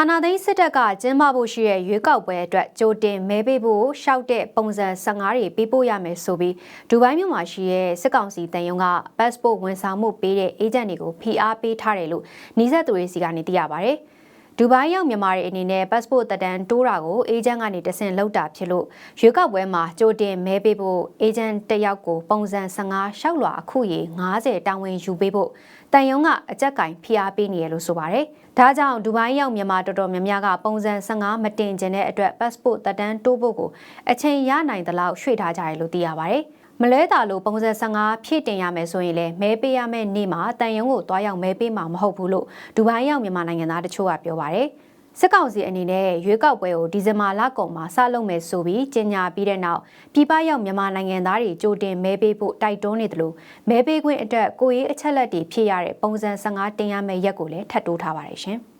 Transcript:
အာနာသိန်းစစ်တပ်ကကျင်းပဖို့ရှိတဲ့ရွေးကောက်ပွဲအတွက်ကြိုတင်မဲပေးဖို့ရှောက်တဲ့ပုံစံ15တွေပေးပို့ရမယ်ဆိုပြီးဒူဘိုင်းမြို့မှာရှိတဲ့စစ်ကောင်စီတန်ယုံက passport ဝန်ဆောင်မှုပေးတဲ့ agent တွေကိုဖိအားပေးထားတယ်လို့နှီးဆက်သူတွေစီကနေသိရပါဗျ။ ဒူဘိုင်းရောက်မြန်မာတွေအနေနဲ့ passport တက်တန်းတိုးတာကို agent ကနေတဆင့်လောက်တာဖြစ်လို့ရွေးကောက်ပွဲမှာကြိုတင်မဲပေးဖို့ agent တစ်ယောက်ကိုပုံစံ15ရှောက်လွှာအခုရေ90တာဝန်ယူပေးဖို့တန်ယုံကအကြက်ကင်ဖိအားပေးနေရလို့ဆိုပါတယ်။ဒါကြောင့်ဒူဘိုင်းရောက်မြန်မာတော်တော်များများကပုံစံ15မတင်ကျင်တဲ့အတွက် passport တက်တန်းတိုးဖို့ကိုအချိန်ရနိုင်သလောက်ရွှေ့ထားကြတယ်လို့သိရပါတယ်။ မလဲတာလို့ပုံစံ15ဖြည့်တင်ရမယ်ဆိုရင်လည်းမဲပေးရမယ့်နေ့မှာတန်ယုံကိုတွားရောက်မဲပေးမှာမဟုတ်ဘူးလို့ဒူဘိုင်းရောက်မြန်မာနိုင်ငံသားတချို့ကပြောပါတယ်။စစ်ကောင်စီအနေနဲ့ရွေးကောက်ပွဲကိုဒီဇင်ဘာလကုန်မှာစလုပ်မယ်ဆိုပြီးကြေညာပြီးတဲ့နောက်ပြည်ပရောက်မြန်မာနိုင်ငံသားတွေကြိုတင်မဲပေးဖို့တိုက်တွန်းနေတယ်လို့မဲပေးခွင့်အတွက်ကိုရေးအချက်လက်တွေဖြည့်ရတဲ့ပုံစံ15တင်ရမယ့်ရက်ကိုလည်းထပ်တိုးထားပါတယ်ရှင်။